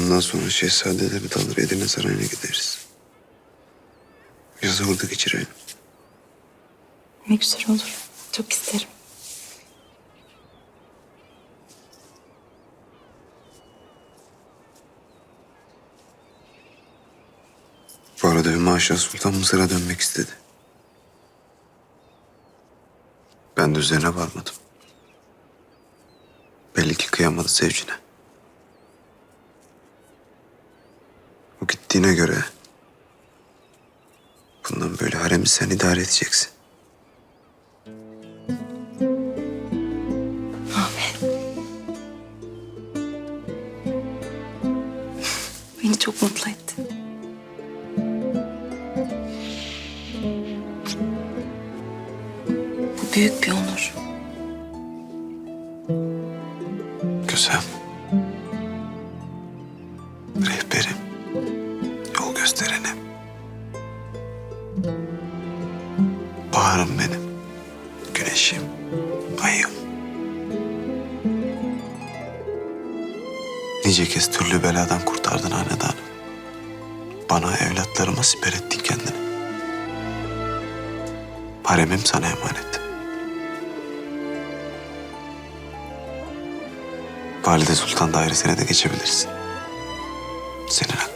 Ondan sonra şehzadeleri de alır Edirne Sarayı'na gideriz. Yazı orada geçirelim. Ne güzel olur. Çok isterim. Bu arada Hümaşa Sultan Mısır'a dönmek istedi. Ben de üzerine varmadım. Belli ki kıyamadı sevcine. Gittiğine göre... ...bundan böyle haremi sen idare edeceksin. Ahmet. Beni çok mutlu ettin. Bu büyük bir onur. Siper ettin kendini. Haremim sana emanet. Valide Sultan dairesine de geçebilirsin. Senin hakkın.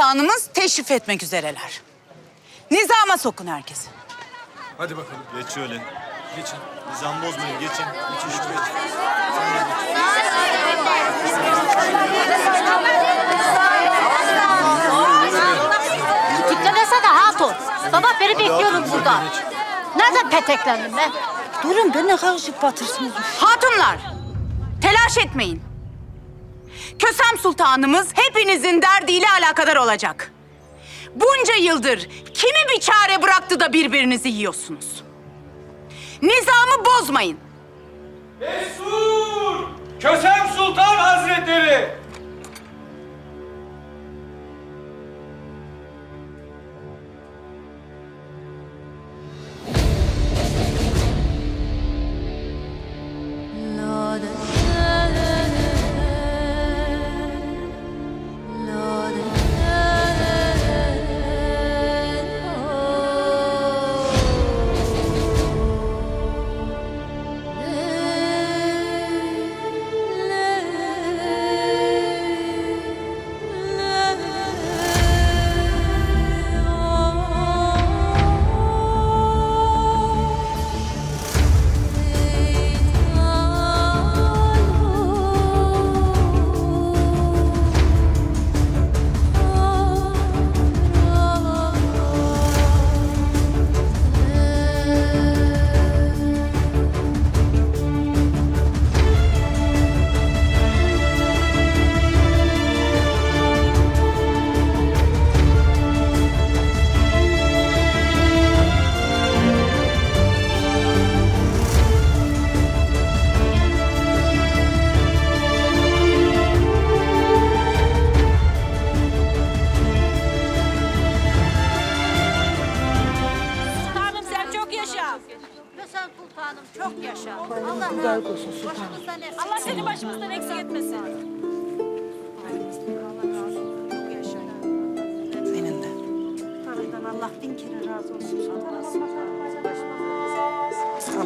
Sultanımız teşrif etmek üzereler. Nizama sokun herkesi. Hadi bakalım. Geç şöyle. Geçin. Nizam bozmayın. Geçin. Geçin şu geçin. Diklemesene hatun. Baba beni bekliyorum burada. Nereden peteklendim ben? Durun beni karışık batırsınız. Hatunlar, telaş etmeyin. Kösem Sultanımız hepinizin derdiyle alakadar olacak. Bunca yıldır kimi bir çare bıraktı da birbirinizi yiyorsunuz? Nizamı bozmayın. Destur! Kösem Sultan Hazretleri!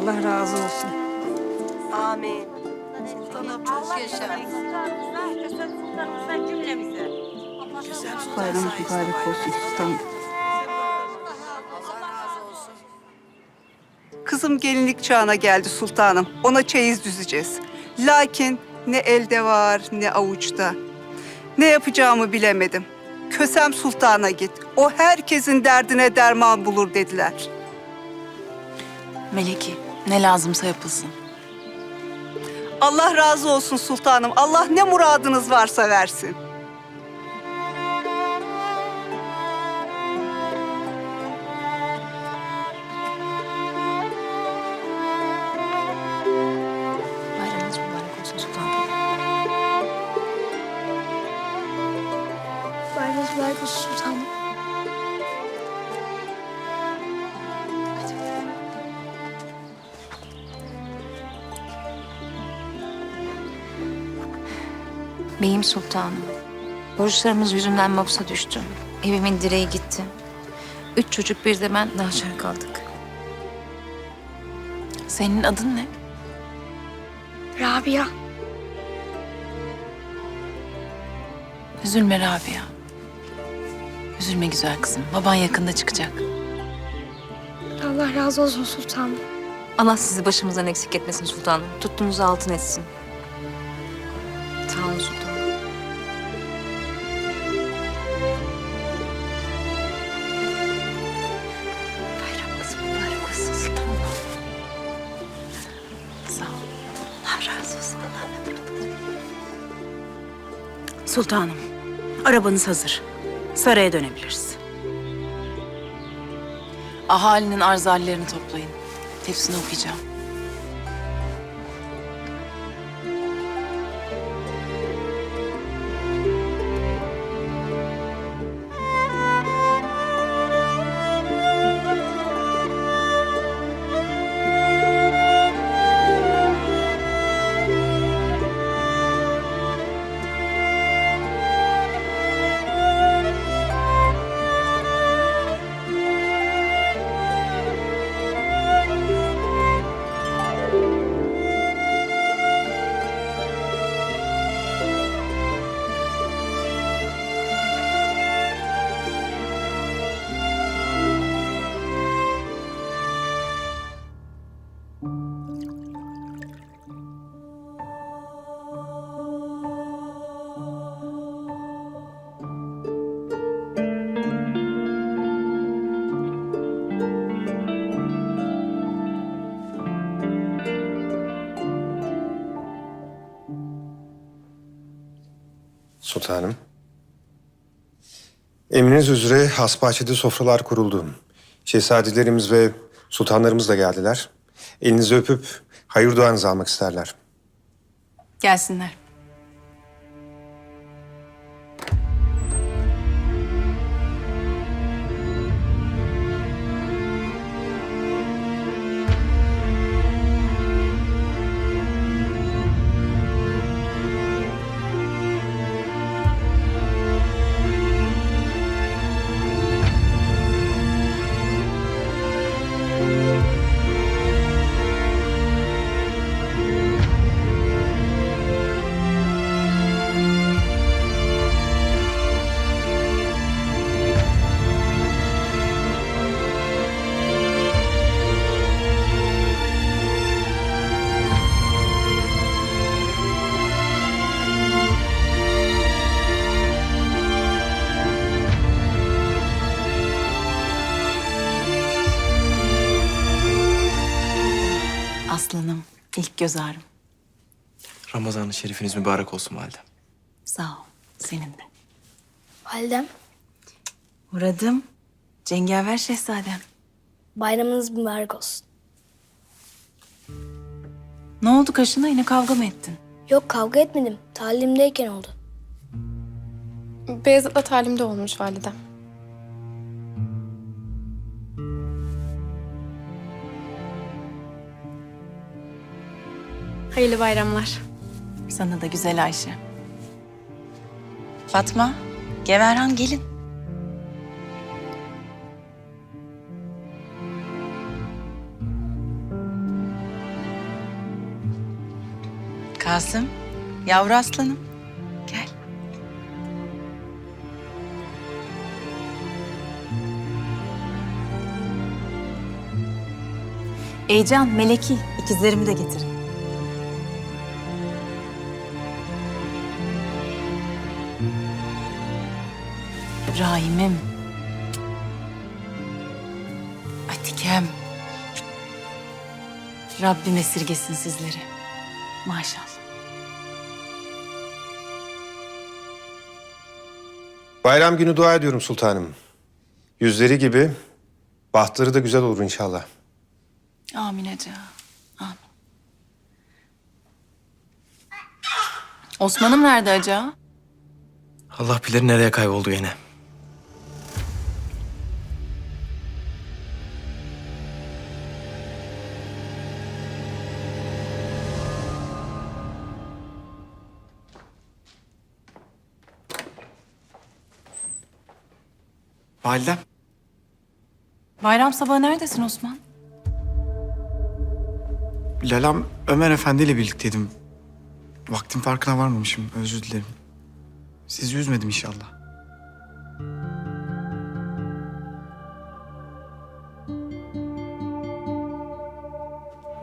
Allah razı olsun. Amin. Sultanım çok yaşa. Bayramınız mübarek olsun sultanım. Kızım gelinlik çağına geldi sultanım. Ona çeyiz düzeceğiz. Lakin ne elde var ne avuçta. Ne yapacağımı bilemedim. Kösem sultana git. O herkesin derdine derman bulur dediler. Meleki ne lazımsa yapılsın. Allah razı olsun sultanım. Allah ne muradınız varsa versin. Sultanım. Borçlarımız yüzünden mapsa düştüm. Evimin direği gitti. Üç çocuk bir de ben nahşer kaldık. Senin adın ne? Rabia. Üzülme Rabia. Üzülme güzel kızım. Baban yakında çıkacak. Allah razı olsun sultanım. Allah sizi başımızdan eksik etmesin sultanım. Tuttuğunuzu altın etsin. Sağ olun sultanım. Sultanım, arabanız hazır. Saraya dönebiliriz. Ahalinin arzallerini toplayın. Hepsini okuyacağım. Sultanım. Emriniz üzere hasbahçede sofralar kuruldu. Şehzadelerimiz ve sultanlarımız da geldiler. Elinizi öpüp hayır duanızı almak isterler. Gelsinler. İlk göz ağrım. Ramazan-ı şerifiniz mübarek olsun valide. Sağ ol, senin de. Validem, Muradım, cengaver şehzadem. bayramınız mübarek olsun. Ne oldu kaşına yine kavga mı ettin? Yok kavga etmedim. Talimdeyken oldu. Beyazıt'la talimde olmuş validem. Hayırlı bayramlar. Sana da güzel Ayşe. Fatma, Geverhan gelin. Kasım, yavru aslanım. Gel. Eycan, Meleki, ikizlerimi de getirin. Rahim'im. Atikem. Rabbim esirgesin sizleri. Maşallah. Bayram günü dua ediyorum sultanım. Yüzleri gibi bahtları da güzel olur inşallah. Amin Ece. Amin. Osman'ım nerede Aca? Allah bilir nereye kayboldu yine. Validem. Bayram sabahı neredesin Osman? Lalam Ömer Efendi ile birlikteydim. Vaktin farkına varmamışım. Özür dilerim. Sizi üzmedim inşallah.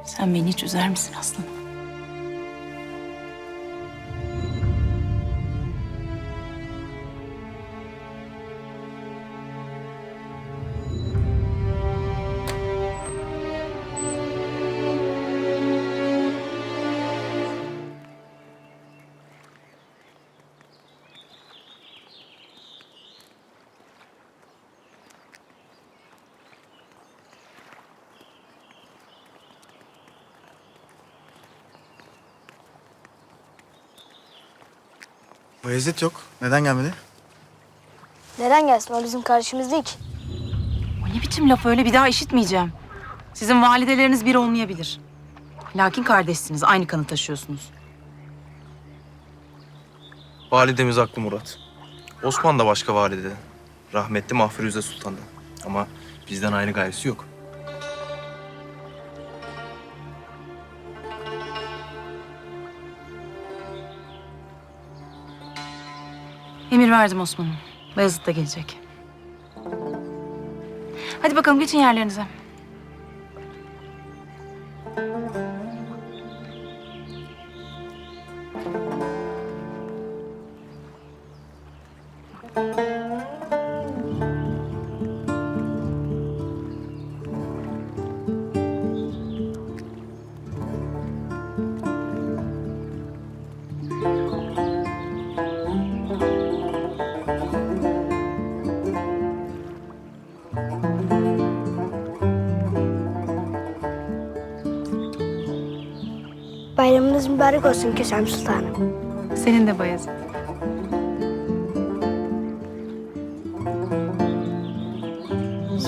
Sen beni hiç üzer misin aslanım? Bayezid yok. Neden gelmedi? Neden gelsin? O bizim kardeşimiz değil ki. O ne biçim laf öyle bir daha işitmeyeceğim. Sizin valideleriniz bir olmayabilir. Lakin kardeşsiniz, aynı kanı taşıyorsunuz. Validemiz haklı Murat. Osman da başka valide. Rahmetli Mahfiruze Sultan'dan. Ama bizden ayrı gayesi yok. Verdim Osman'ım. Bayezid de gelecek. Hadi bakalım geçin yerlerinize. Mübarek olsun Kösem Sultanım. Senin de Bayezid.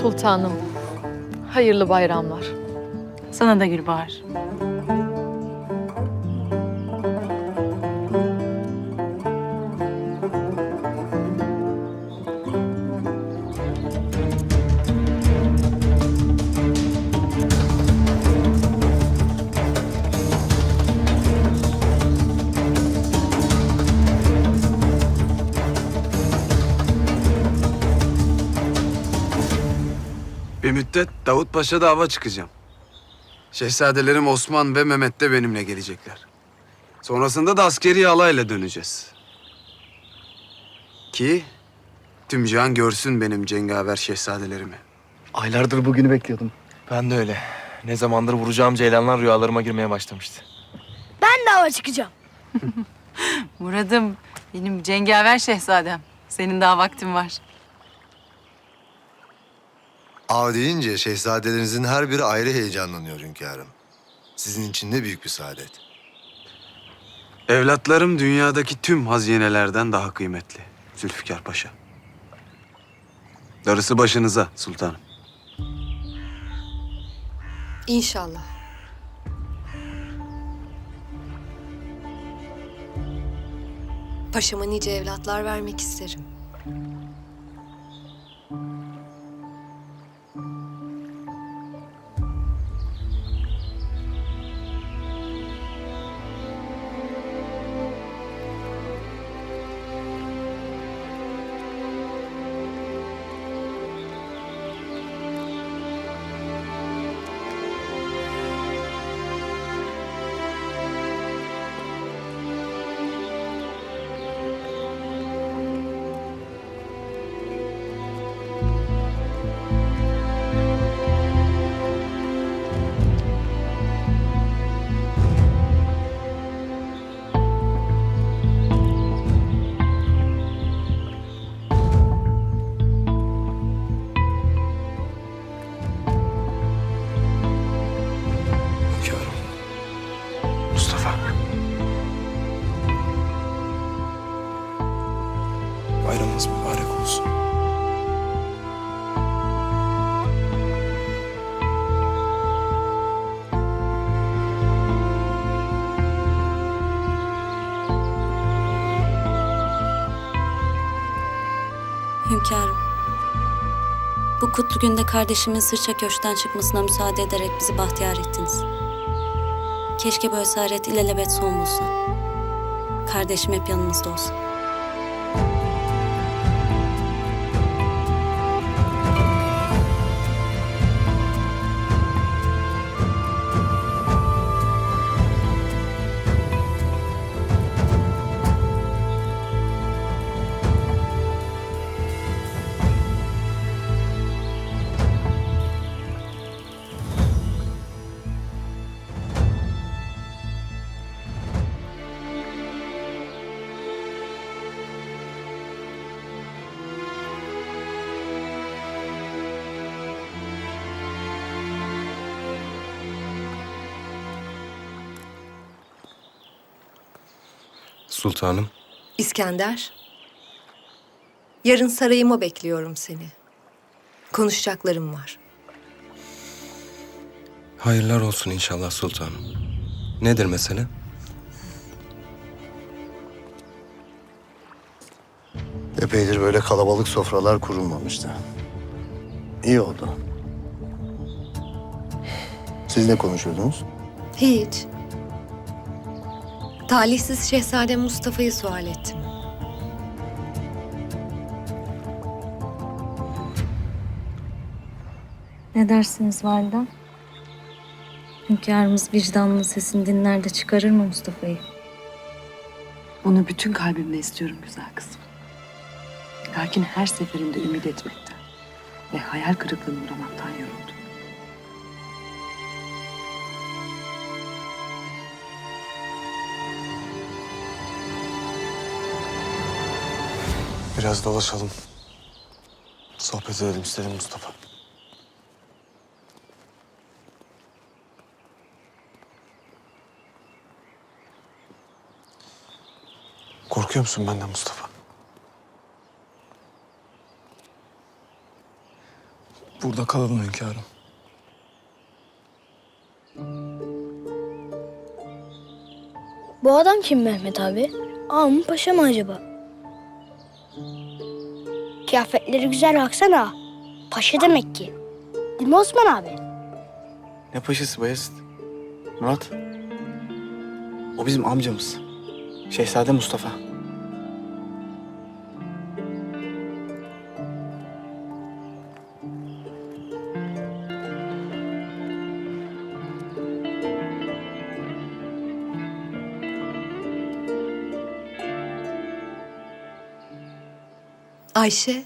Sultanım. Hayırlı bayramlar. Sana da Gülbahar. Davut Paşa'da hava çıkacağım. Şehzadelerim Osman ve Mehmet de benimle gelecekler. Sonrasında da askeri alayla döneceğiz. Ki tüm cihan görsün benim cengaver şehzadelerimi. Aylardır bugünü bekliyordum. Ben de öyle. Ne zamandır vuracağım ceylanlar rüyalarıma girmeye başlamıştı. Ben de hava çıkacağım. Muradım, benim cengaver şehzadem. Senin daha vaktin var. Av deyince şehzadelerinizin her biri ayrı heyecanlanıyor hünkârım. Sizin için de büyük bir saadet. Evlatlarım dünyadaki tüm hazinelerden daha kıymetli. Zülfikar Paşa. Darısı başınıza sultanım. İnşallah. Paşama nice evlatlar vermek isterim. Kutlu günde kardeşimin sırça köşkten çıkmasına müsaade ederek bizi bahtiyar ettiniz. Keşke bu esaret ilelebet son bulsa. Kardeşim hep yanınızda olsun. Sultanım. İskender. Yarın sarayıma bekliyorum seni. Konuşacaklarım var. Hayırlar olsun inşallah sultanım. Nedir mesele? Epeydir böyle kalabalık sofralar kurulmamıştı. İyi oldu. Siz ne konuşuyordunuz? Hiç. Talihsiz Şehzade Mustafa'yı sual ettim. Ne dersiniz validem? Hünkârımız vicdanlı sesini dinler de çıkarır mı Mustafa'yı? Onu bütün kalbimle istiyorum güzel kızım. Lakin her seferinde ümit etmekten ve hayal kırıklığına uğramaktan yoruldum. Biraz dolaşalım. Sohbet edelim istedim Mustafa. Korkuyor musun benden Mustafa? Burada kalalım hünkârım. Bu adam kim Mehmet abi? Ağam mı paşa mı acaba? Kıyafetleri güzel baksana. Paşa demek ki. Değil mi Osman abi? Ne paşası Bayezid? Murat. O bizim amcamız. Şehzade Mustafa. Ayşe.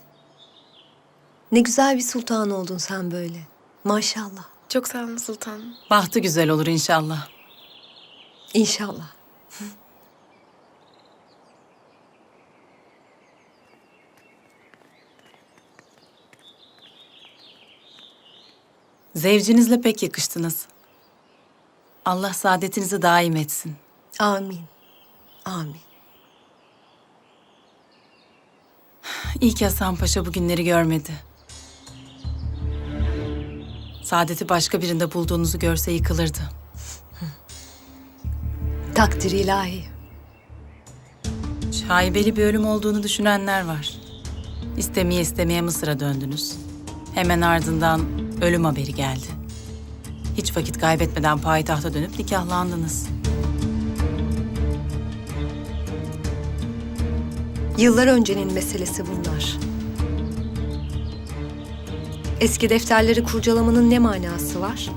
Ne güzel bir sultan oldun sen böyle. Maşallah. Çok sağ olun sultanım. Bahtı güzel olur inşallah. İnşallah. Zevcinizle pek yakıştınız. Allah saadetinizi daim etsin. Amin. Amin. İyi ki Hasan Paşa bu günleri görmedi. Saadeti başka birinde bulduğunuzu görse yıkılırdı. Takdir ilahi. Şaibeli bir ölüm olduğunu düşünenler var. İstemeye istemeye Mısır'a döndünüz. Hemen ardından ölüm haberi geldi. Hiç vakit kaybetmeden payitahta dönüp nikahlandınız. Yıllar öncenin meselesi bunlar. Eski defterleri kurcalamanın ne manası var?